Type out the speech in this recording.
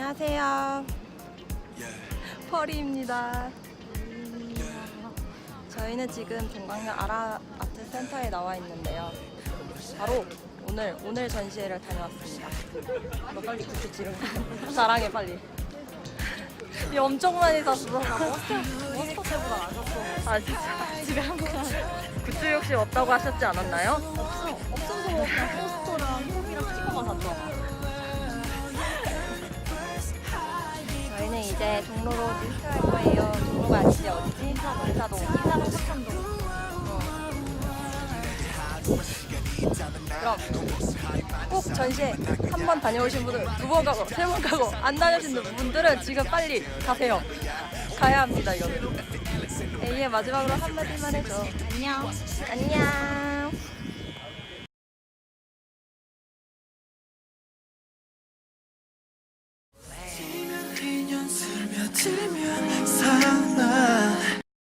안녕하세요. 펄이입니다. 저희는 지금 동강역 아라 아트 센터에 나와 있는데요. 바로 오늘 오늘 전시회를 다녀왔습니다. 너 빨리 굿즈 지르고 자랑해 빨리. 이 엄청 많이 샀어. 몬스터 때보다 안 샀어. 아 진짜 집에 한 번. 굿즈 욕심 없다고 하셨지 않았나요? 없어. 없어서 포스터랑 홈이랑 스티 이제 종로로 인사할 거예요. 종로가 아니지 어디지? 인사동. 인사동. 인사동 석천동. 그럼 꼭 전시회 한 번 다녀오신 분들 두 번 가고 세 번 가고 안 다녀오신 분들은 지금 빨리 가세요. 가야 합니다 이거는. A의 마지막으로 한마디만 해줘. 안녕. 안녕. 같으면 살아